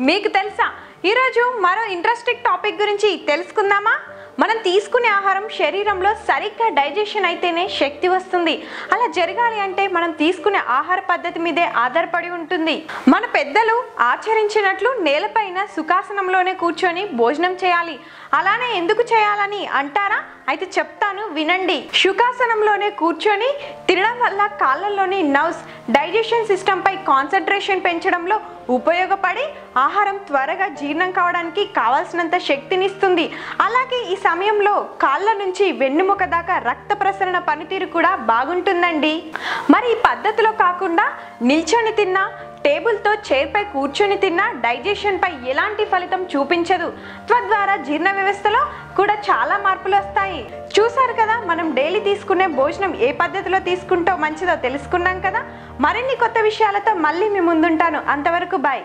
మీకు తెలుసా? ఈరోజు మరో ఇంట్రెస్టింగ్ టాపిక్ గురించి తెలుసుకుందామా? మనం తీసుకునే ఆహారం శరీరంలో సరిగ్గా డైజెషన్ అయితేనే శక్తి వస్తుంది. అలా జరగాలి అంటే మనం తీసుకునే ఆహార పద్ధతి మీదే ఆధారపడి ఉంటుంది. మన పెద్దలు ఆచరించినట్లు నేలపైన సుఖాసనంలోనే కూర్చొని భోజనం చేయాలి. అలానే ఎందుకు చేయాలని అంటారా? అయితే చెప్తాను వినండి. సుఖాసనంలోనే కూర్చొని తినడం వల్ల కాళ్ళల్లోని నర్వ్స్ డైజెషన్ సిస్టంపై కాన్సన్ట్రేషన్ పెంచడంలో ఉపయోగపడి ఆహారం త్వరగా జీర్ణం కావడానికి కావాల్సినంత శక్తినిస్తుంది. అలాగే ఈ సమయంలో కాళ్ళ నుంచి వెన్నుముక దాకా రక్త ప్రసరణ పనితీరు కూడా బాగుంటుందండి. మరి ఈ పద్ధతిలో కాకుండా నిల్చొని తిన్నా టేబుల్తో చైర్పై కూర్చొని తిన్నా డైజెషన్పై ఎలాంటి ఫలితం చూపించదు. తద్వారా జీర్ణ వ్యవస్థలో కూడా చాలా మార్పులు వస్తాయి. చూసారు కదా మనం డైలీ తీసుకునే భోజనం ఏ పద్ధతిలో తీసుకుంటో మంచిదో తెలుసుకున్నాం కదా? మరిన్ని కొత్త విషయాలతో మళ్ళీ మీ ముందుంటాను. అంతవరకు బాయ్.